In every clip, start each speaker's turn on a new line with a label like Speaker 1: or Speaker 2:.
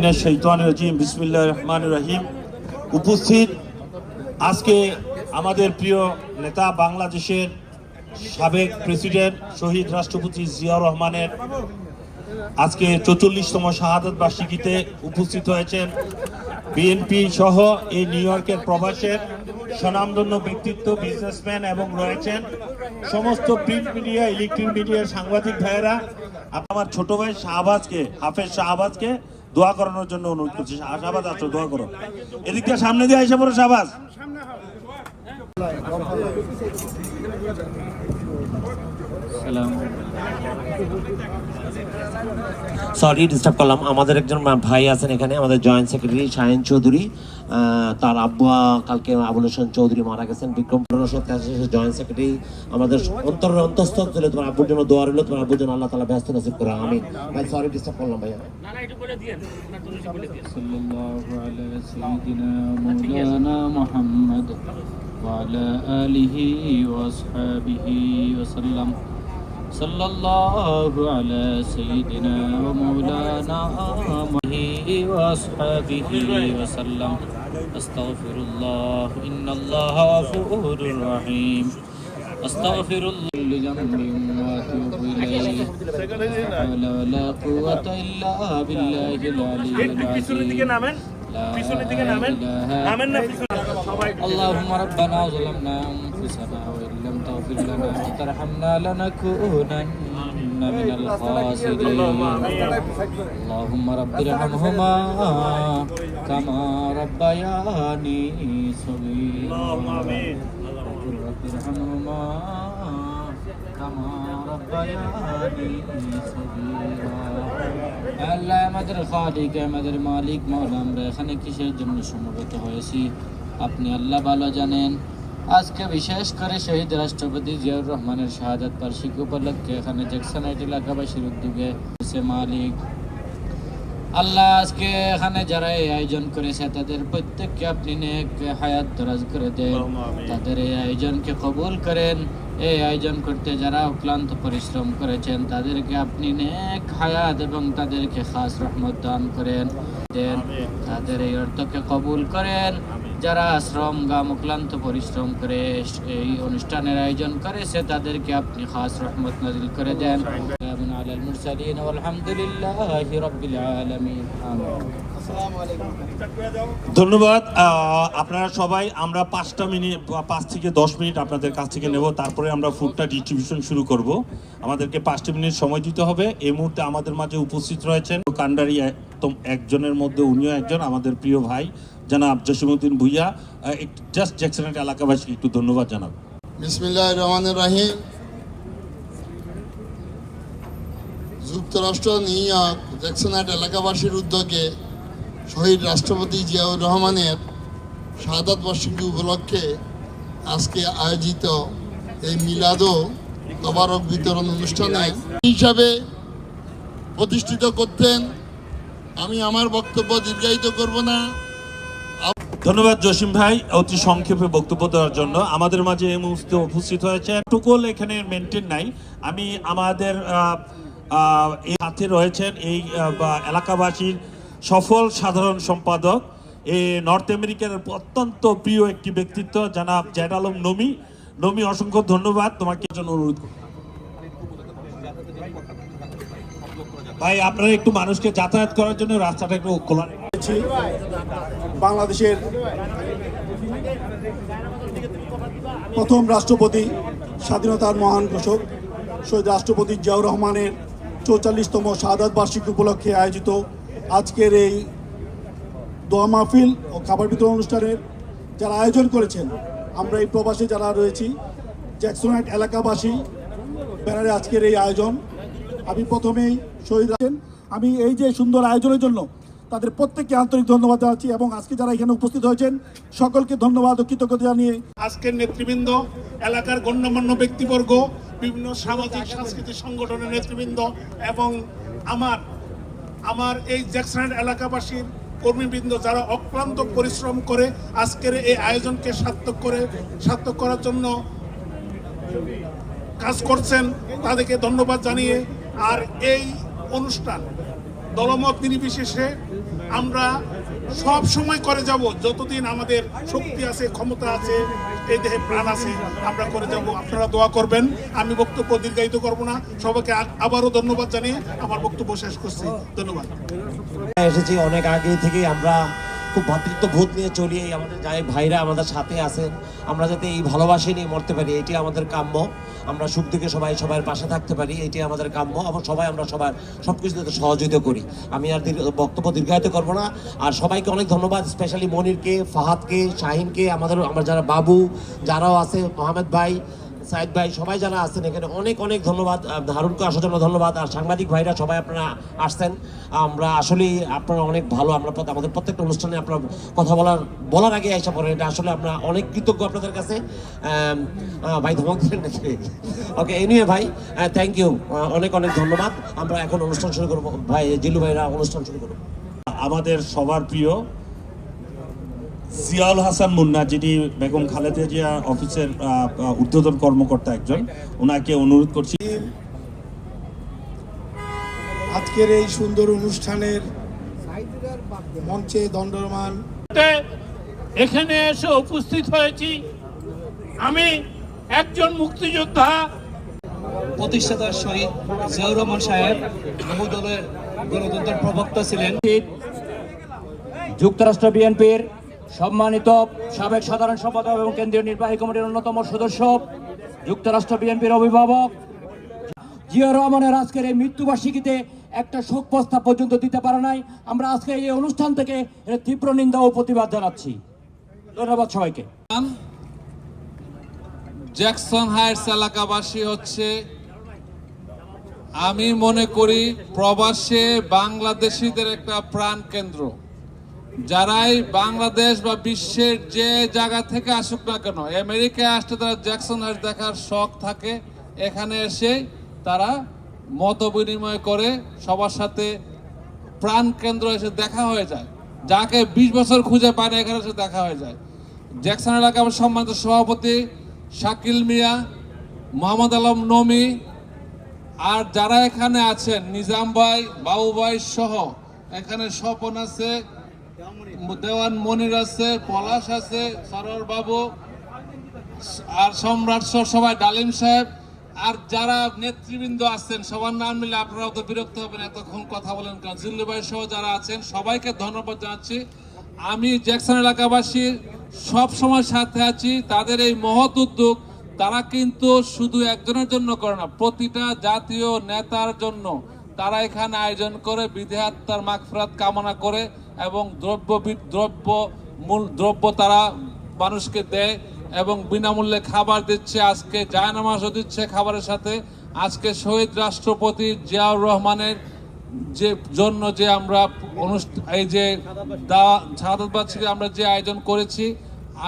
Speaker 1: মিনাশ শাইতানির রাজিম, বিসমিল্লাহির রহমানির রহিম। উপস্থিত আজকে আমাদের প্রিয় নেতা বাংলাদেশের সাবেক প্রেসিডেন্ট শহীদ রাষ্ট্রপতি জিয়াউর রহমানের আজকে চৌচল্লিশতম শাহাদত বার্ষিকীতে উপস্থিত হয়েছেন বিএনপি সহ এই নিউ ইয়র্কের প্রবাসের স্বনামধন্য ব্যক্তিত্ব, বিজনেসম্যান এবং রয়েছেন সমস্ত প্রিন্ট মিডিয়া, ইলেকট্রিক মিডিয়ার সাংবাদিক ভাইয়েরা। আমার ছোট ভাই শাহবাজকে, হাফেজ শাহবাজকে দোয়া করানোর জন্য অনুরোধ করছি। আশাবাদ আছো, দোয়া করো। এদিকটা সামনে দিয়ে এসে পড়ো শাহবাজ
Speaker 2: সরি ডিস্টার্ব করলাম আমাদের একজন ভাই আছেন এখানে আমাদের জয়েন্ট সেক্রেটারি শাহিন চৌধুরী আহ, তার আব্বু আহ, কালকে আবুল হোসেন চৌধুরী মারা গেছেন বিক্রম রসদ জয়েন্ট সেক্রেটারি আমাদের অন্তর অন্তঃস্থল ছিল তোমার আব্বুর জন্য দোয়া রইল তোমার আব্বুর জন্য আল্লাহ তালা ব্যস্ত নসিব করে আমি ভাই সরি ডিস্টার্ব করলাম ভাইয়া
Speaker 3: صلى الله على سيدنا مولانا محمد وعلى آله وأصحابه وسلم صلى الله على سيدنا ومولانا محمد وأصحابه وسلم. أستغفر الله إن الله غفور رحيم. أستغفر الله لذنب وأتوب إليه. لا ولا قوة إلا بالله العلي العظيم. لا إله اللهم ربنا ظلمنا أنفسنا وإن لم تغفر لنا وترحمنا لنكونن من الخاسرين اللهم رب ارحمهما كما ربياني صغيرا وقل رب ارحمهما كما ربياني صغيرا আল্লাহ আমাদের খালিক আমাদের মালিক মৌলা আমরা এখানে কিসের জন্য সমবেত হয়েছি আপনি আল্লাহ ভালো জানেন আজকে বিশেষ করে শহীদ রাষ্ট্রপতি জিয়াউর রহমানের শাহাদাত বার্ষিকী উপলক্ষে এখানে জ্যাকসনাইট এলাকাবাসীর উদ্যোগে মালিক। আল্লাহ আজকে এখানে যারা এই আয়োজন করেছে তাদের প্রত্যেককে আপনি নেক হায়াত দরাজ করে দেন। তাদের এই আয়োজনকে কবুল করেন। এই আয়োজন করতে যারা অক্লান্ত পরিশ্রম করেছেন তাদেরকে আপনি নেক হায়াত এবং তাদেরকে খাস রহমত দান করেন। দেন তাদের এই অর্থকে কবুল করেন। যারা শ্রম গাম ক্লান্ত পরিশ্রম করে এই অনুষ্ঠানের আয়োজন করে সে তাদেরকে আপনি খাস রহমত নাজিল করে দেন।
Speaker 1: ধন্যবাদ। আপনারা সবাই আমরা পাঁচটা মিনিট পাঁচ থেকে দশ মিনিট আপনাদের কাছ থেকে নেব তারপরে আমরা ফুডটা ডিস্ট্রিবিউশন শুরু করব। আমাদেরকে পাঁচটা মিনিট সময় দিতে হবে। এই মুহূর্তে আমাদের মাঝে উপস্থিত রয়েছেন কান্ডারি একজনের মধ্যে উনিও একজন আমাদের প্রিয় ভাই জানাব জসিমুদ্দিন ভুইয়া জাস্ট জ্যাকসনের এলাকাবাসীকে একটু ধন্যবাদ জানাব।
Speaker 4: বিসমিল্লাহ রহমান রাহিম। যুক্তরাষ্ট্র, নিউ ইয়র্ক জ্যাকসনাইট এলাকাবাসীর উদ্যোগে শহীদ রাষ্ট্রপতি জিয়াউর রহমানের শাহাদাত বার্ষিকী উপলক্ষে আজকে আয়োজিত এই মিলাদ তবারক বিতরণ অনুষ্ঠানে হিসাবে প্রতিষ্ঠিত করতেন। আমি আমার বক্তব্য দীর্ঘায়িত করব না।
Speaker 1: ধন্যবাদ জসিম ভাই, অতি সংক্ষেপে বক্তব্য দেওয়ার জন্য। আমাদের মাঝে এই মুহূর্তে উপস্থিত হয়েছে টুকল, এখানে মেনটেন নাই। আমি আমাদের এই সাথে রয়েছেন এই এলাকাবাসীর সফল সাধারণ সম্পাদক। এই নর্থ আমেরিকার অত্যন্ত প্রিয় একটি ব্যক্তিত্ব, জানাব জেড আলম নমি। নমি, অসংখ্য ধন্যবাদ তোমাকে জন্য অনুরোধ ভাই, আপনারা একটু মানুষকে যাতায়াত করার জন্য রাস্তাটা একটু খোলা।
Speaker 5: করেছি। বাংলাদেশের প্রথম রাষ্ট্রপতি, স্বাধীনতার মহান ঘোষক, শহীদ রাষ্ট্রপতি জিয়াউর রহমানের চৌচল্লিশতম শাহাদাত বার্ষিকী উপলক্ষে আয়োজিত আজকের এই দোয়া মাহফিল ও খাবার বিতরণ অনুষ্ঠানের যারা আয়োজন করেছেন, আমরা এই প্রবাসে যারা রয়েছি জ্যাকসনাইট এলাকাবাসী, ব্যানারে আজকের এই আয়োজন। আমি প্রথমেই শহীদ আছেন আমি এই যে সুন্দর আয়োজনের জন্য তাদের প্রত্যেককে আন্তরিক ধন্যবাদ জানাচ্ছি এবং আজকে যারা এখানে উপস্থিত হয়েছেন, সকলকে ধন্যবাদ ও কৃতজ্ঞতা জানিয়ে
Speaker 6: আজকের নেতৃবৃন্দ, এলাকার গণ্যমান্য ব্যক্তিবর্গ, বিভিন্ন সামাজিক, সাংস্কৃতিক সংগঠনের নেতৃবৃন্দ এবং আমার আমার এই জ্যাকসন এলাকাবাসীর কর্মীবৃন্দ যারা অক্লান্ত পরিশ্রম করে আজকের এই আয়োজনকে সার্থক করে, সার্থক করার জন্য কাজ করছেন, তাদেরকে ধন্যবাদ জানিয়ে আর এই অনুষ্ঠান দলমত নির্বিশেষে আমরা সব সময় করে যাব, যতদিন আমাদের শক্তি আছে, ক্ষমতা আছে, এই দেহে প্রাণ আছে, আমরা করে যাব। আপনারা দোয়া করবেন, আমি বক্তব্য দীর্ঘায়িত করব না। সবাইকে আবারও ধন্যবাদ জানিয়ে আমার বক্তব্য শেষ করছি। ধন্যবাদ।
Speaker 2: এসেছি অনেক আগে থেকে আমরা খুব ভ্রাতৃত্ববোধ নিয়ে চলি। এই আমাদের যাই ভাইরা আমাদের সাথে আছেন। আমরা যাতে এই ভালোবাসা নিয়ে মরতে পারি এটি আমাদের কাম্য। আমরা সুখ থেকে সবাই সবার পাশে থাকতে পারি এটি আমাদের কাম্য। এবং সবাই আমরা সবার সব কিছু যাতে সহযোগিতা করি। আমি আর বক্তব্য দীর্ঘায়িত করব না। আর সবাইকে অনেক ধন্যবাদ স্পেশালি মনিরকে, ফাহাদকে, শাহিনকে, আমাদের আমার যারা বাবু, যারাও আছে, মোহাম্মদ ভাই সাইদ ভাই, সবাই যারা আছেন এখানে অনেক অনেক ধন্যবাদ হারুনকে আসার জন্য ধন্যবাদ, আর সাংবাদিক ভাইরা সবাই আপনারা আসছেন। আমরা আসলে আপনারা অনেক ভালো, আমরা আমাদের প্রত্যেকটা অনুষ্ঠানে আপনার কথা বলার বলার আগে এসে পড়েন। এটা আসলে আমরা অনেক কৃতজ্ঞ আপনাদের কাছে। ভাই ধমক দিলেন নাকি? ওকে এনিওয়ে ভাই থ্যাংক ইউ অনেক অনেক ধন্যবাদ। আমরা এখন অনুষ্ঠান শুরু করব। ভাই, জিল্লু ভাইরা অনুষ্ঠান শুরু করব
Speaker 1: আমাদের সবার প্রিয় জিয়াউল হাসান মুন্না যিনি বেগম খালেদা জিয়া অফিসের ঊর্ধ্বতন কর্মকর্তা একজন ওনাকে অনুরোধ করছি।
Speaker 5: আজকের এই সুন্দর অনুষ্ঠানের মঞ্চে দণ্ডমান
Speaker 6: এখানে এসে উপস্থিত হয়েছি। আমি একজন মুক্তিযোদ্ধা।
Speaker 7: প্রতিষ্ঠাতা শহীদ জিয়াউর রহমান সাহেব বহুদলের গণতন্ত্রের প্রবক্তা ছিলেন। যুক্তরাষ্ট্র বিএনপির সম্মানিত সাবেক সাধারণ সম্পাদক এবং কেন্দ্রীয় নির্বাহী কমিটির অন্যতম সদস্য, যুক্তরাষ্ট্র বিএনপির অভিভাবক। জিয়া রহমানের আজকের এই মৃত্যুবার্ষিকীতে একটা শোক প্রস্তাব পর্যন্ত দিতে পারে নাই। আমরা আজকে এই অনুষ্ঠান থেকে তীব্র নিন্দা ও প্রতিবাদ জানাচ্ছি। ধন্যবাদ সবাইকে।
Speaker 8: জ্যাকসন হাইটস এলাকাবাসী হচ্ছে, আমি মনে করি প্রবাসে বাংলাদেশিদের একটা প্রাণ কেন্দ্র যারাই বাংলাদেশ বা বিশ্বের যে জায়গা থেকে আসুক না কেন, আমেরিকায় আসতে তারা জ্যাকসন হাইটস দেখার শখ থাকে। এখানে এসে তারা মত বিনিময় করে সবার সাথে প্রাণ কেন্দ্র এসে দেখা হয়ে যায়। যাকে বিশ বছর খুঁজে পায় না এখানে এসে দেখা হয়ে যায়। জ্যাকসন এলাকার সম্মানিত সভাপতি শাকিল মিয়া, মোহাম্মদ আলম নমি, আর যারা এখানে আছেন, নিজাম ভাই, বাবু ভাই সহ, এখানে স্বপন আছে দেওয়ান মনির আছে, পলাশ আছে সরোর বাবু, আর সম্রাট সবাই, ডালিম সাহেব, আর যারা নেতৃবৃন্দ আছেন, সবার নাম মিলে আপনারা তো বিরক্ত হবেন এতক্ষণ কথা বলেন কারণ জিল্লু ভাই সহ যারা আছেন, সবাইকে ধন্যবাদ জানাচ্ছি। আমি জ্যাকসন এলাকাবাসীর সব সময় সাথে আছি, তাদের এই মহৎ উদ্যোগ তারা কিন্তু শুধু একজনের জন্য করে না, প্রতিটা জাতীয় নেতার জন্য। তারা এখানে আয়োজন করে বিধেয়াত্মার মাগফিরাত কামনা করে এবং দ্রব্য দ্রব্য মূল দ্রব্য তারা মানুষকে দেয় এবং বিনামূল্যে খাবার দিচ্ছে। আজকে জায়নামাজও দিচ্ছে খাবারের সাথে। আজকে শহীদ রাষ্ট্রপতি জিয়াউর রহমানের যে জন্য যে আমরা অনুষ্ঠান এই যে শাহাদ বার্ষিকী আমরা যে আয়োজন করেছি,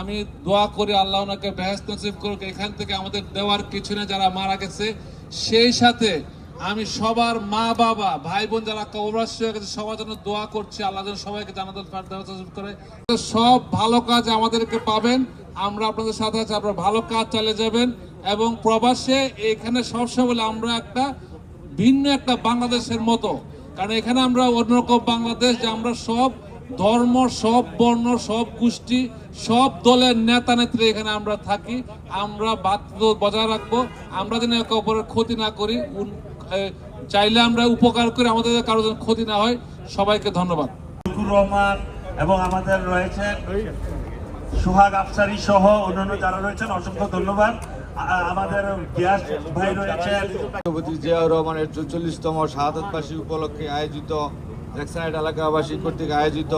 Speaker 8: আমি দোয়া করি আল্লাহ ওনাকে নসিব করুক। এখান থেকে আমাদের দেওয়ার কিছু না যারা মারা গেছে, সেই সাথে আমি সবার মা, বাবা, ভাই, বোন যারা হয়ে গেছে, সবার জন্য দোয়া করছি। আল্লাহ যেন সবাইকে জানাতুল করে। সব ভালো কাজ আমাদেরকে পাবেন। আমরা আপনাদের সাথে আছি, আপনারা ভালো কাজ চালিয়ে যাবেন। এবং প্রবাসে এখানে সবসময় বলে আমরা একটা ভিন্ন একটা বাংলাদেশের মতো। কারণ এখানে আমরা অন্যরকম বাংলাদেশ যে আমরা সব ধর্ম, সব বর্ণ, সব গোষ্ঠী, সব দলের নেতা, নেত্রী এখানে আমরা থাকি। আমরা বাধ্য বজায় রাখব। আমরা যেন একে অপরের ক্ষতি না করি। চাইলে আমরা উপকার করি আমাদের কারও যেন ক্ষতি না হয় সবাইকে ধন্যবাদ।
Speaker 1: রহমান এবং আমাদের রয়েছেন সোহাগ আফসারি সহ অন্যান্য যারা রয়েছেন অসংখ্য ধন্যবাদ। আমাদের গিয়াস ভাই রয়েছেন।
Speaker 9: জিয়াউর রহমানের চল্লিশতম শাহাদতবাসী উপলক্ষে আয়োজিত এলাকাবাসী কর্তৃক আয়োজিত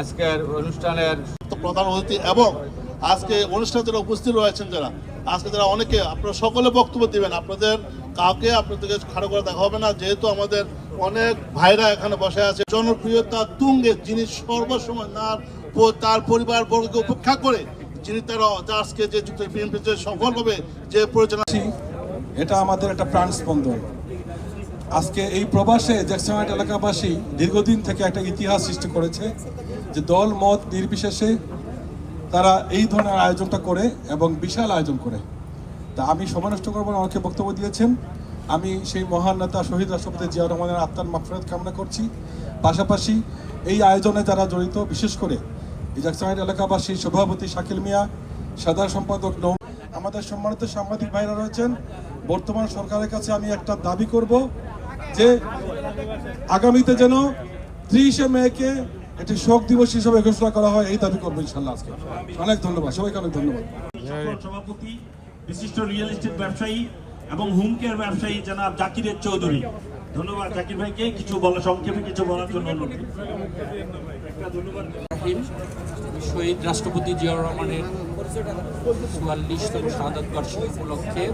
Speaker 9: আজকের অনুষ্ঠানের
Speaker 4: প্রধান অতিথি এবং আজকে অনুষ্ঠানে যারা উপস্থিত রয়েছেন যারা আজকে যারা অনেকে আপনারা সকলে বক্তব্য দিবেন। আপনাদের কাউকে আপনাদেরকে খাড়ো করে দেখা হবে না? যেহেতু আমাদের অনেক ভাইরা এখানে বসে আছে। জনপ্রিয়তা তুঙ্গে, যিনি সর্বসময় তার তার পরিবার বর্গকে উপেক্ষা করে, যিনি তার আজকে যে যুক্ত যে সফলভাবে যে পরিচালনা
Speaker 10: এটা আমাদের একটা প্রাণ স্পন্দন। আজকে এই প্রবাসে জ্যাকসনহাইট এলাকাবাসী দীর্ঘদিন থেকে একটা ইতিহাস সৃষ্টি করেছে যে দল, মত নির্বিশেষে তারা এই ধরনের আয়োজনটা করে এবং বিশাল আয়োজন করে। তা আমি সময় নষ্ট করব আমাকে বক্তব্য দিয়েছেন। আমি সেই মহান নেতা, শহীদ রাষ্ট্রপতি জিয়া রহমানের আত্মার মাফরাত কামনা করছি। পাশাপাশি এই আয়োজনে যারা জড়িত, বিশেষ করে এই এলাকাবাসী, সভাপতি শাকিল মিয়া, সাধারণ সম্পাদক নৌ আমাদের সম্মানিত সাংবাদিক ভাইরা রয়েছেন। বর্তমান সরকারের কাছে আমি একটা দাবি করব যে আগামীতে যেন ত্রিশে মেকে একটি শোক দিবস হিসেবে ঘোষণা করা হয়, এই দাবি করব ইনশাল্লাহ আজকে। অনেক ধন্যবাদ, সবাইকে অনেক ধন্যবাদ।
Speaker 1: সভাপতি বিশিষ্ট রিয়েল এস্টেট ব্যবসায়ী এবং হোম কেয়ার ব্যবসায়ী জনাব জাকিরের চৌধুরী। ধন্যবাদ জাকির ভাইকে, কিছু বলা সংক্ষেপে কিছু বলার জন্য
Speaker 11: শহীদ রাষ্ট্রপতি জিয়াউর রহমানের চুয়াল্লিশতম শাহাদত বার্ষিকী উপলক্ষে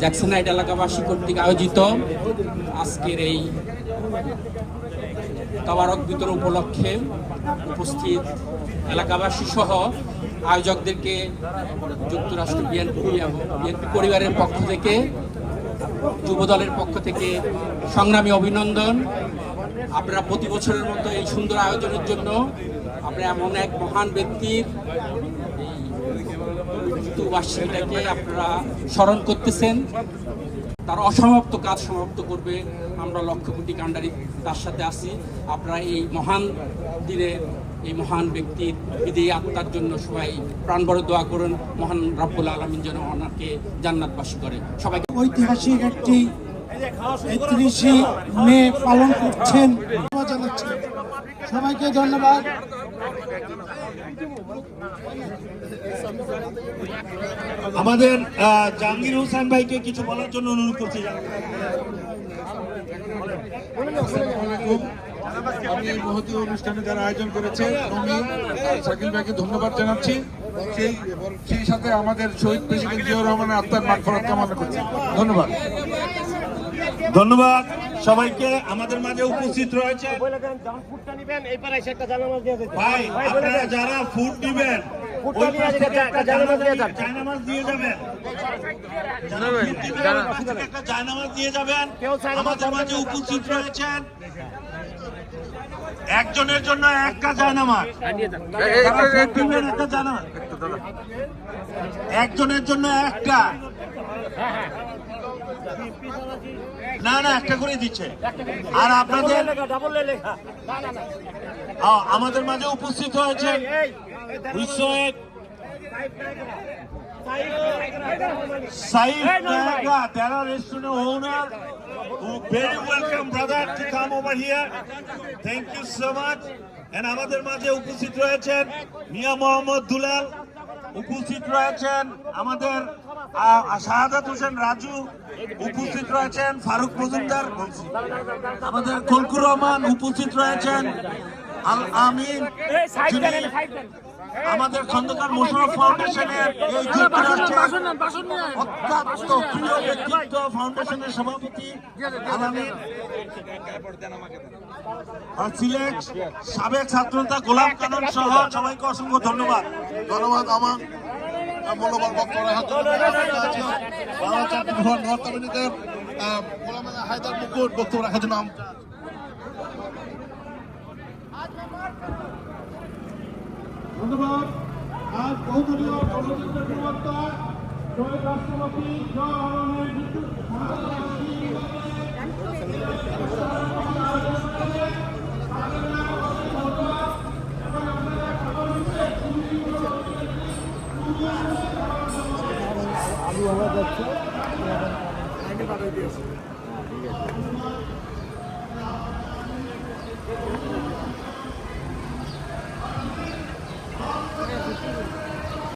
Speaker 11: জ্যাকসনাইট এলাকাবাসী কর্তৃক আয়োজিত আজকের এই তাবারক বিতরণ উপলক্ষে উপস্থিত এলাকাবাসী সহ আয়োজকদেরকে যুক্তরাষ্ট্র বিএনপি এবং বিএনপি পরিবারের পক্ষ থেকে, যুবদলের পক্ষ থেকে সংগ্রামী অভিনন্দন। আপনারা প্রতি বছরের মতো এই সুন্দর আয়োজনের জন্য আপনারা এমন এক মহান ব্যক্তির মৃত্যুবার্ষিকীটাকে আপনারা স্মরণ করতেছেন। তার অসমাপ্ত কাজ সমাপ্ত করবে। আমরা লক্ষ কোটি কাণ্ডারি তার সাথে আছি। আপনারা এই মহান দিনে এই মহান ব্যক্তির বিদেয়ী আত্মার জন্য সবাই প্রাণবড় দোয়া করুন। মহান রাব্বুল আলমিন যেন ওনাকে জান্নাতবাসী করে। সবাইকে
Speaker 12: ঐতিহাসিক একটি একত্রিশে মে পালন করছেন। ধন্যবাদ জানাচ্ছি। সবাইকে ধন্যবাদ।
Speaker 1: আমাদের জাহাঙ্গীর হোসেন ভাইকে কিছু বলার জন্য অনুরোধ করছি।
Speaker 13: আমি এই মহতী অনুষ্ঠানে যারা আয়োজন করেছে আমি শাকিল ভাইকে ধন্যবাদ জানাচ্ছি সেই সেই সাথে আমাদের শহীদ প্রেসিডেন্ট জিয়াউর রহমানের আত্মার মাগফিরাত কামনা করছি। ধন্যবাদ।
Speaker 1: ধন্যবাদ সবাইকে। আমাদের মাঝে উপস্থিত রয়েছে। ভাই আপনারা যারা ফুড যাবেন। আমাদের মাঝে উপস্থিত রয়েছেন। একজনের জন্য যারা food দিবেন, একটা জায়নামাজ। একজনের জন্য একটা। না না একটা করে দিচ্ছে। আর আপনাদের আ, আমাদের মাঝে উপস্থিত Saif Naga, Dara restaurant owner, who very welcome brother to come over here. Thank you so much. And আমাদের মাঝে উপস্থিত রয়েছেন মিয়া মোহাম্মদ দুলাল উপস্থিত রয়েছেন আমাদের শাহাদাত হোসেন রাজু উপস্থিত রয়েছেন ফারুক মজুমদার। আমাদের কলকুর রহমান উপস্থিত রয়েছেন আল আমিন আমাদের খন্দকার মোশারফ ফাউন্ডেশনের এই অত্যন্ত প্রিয় ব্যক্তিত্ব, ফাউন্ডেশনের সভাপতি সিলেট সাবেক ছাত্রনেতা গোলাম কানন সহ সবাইকে অসংখ্য ধন্যবাদ।
Speaker 14: ধন্যবাদ আমার মূল্যবান বক্তব্য রাখার জন্য হায়দার মুকুট বক্তব্য রাখার জন্য
Speaker 13: ধন্যবাদ। আজ বহুদলীয় গণতন্ত্রের প্রবক্তা জয় রাষ্ট্রপতি জিয়াউর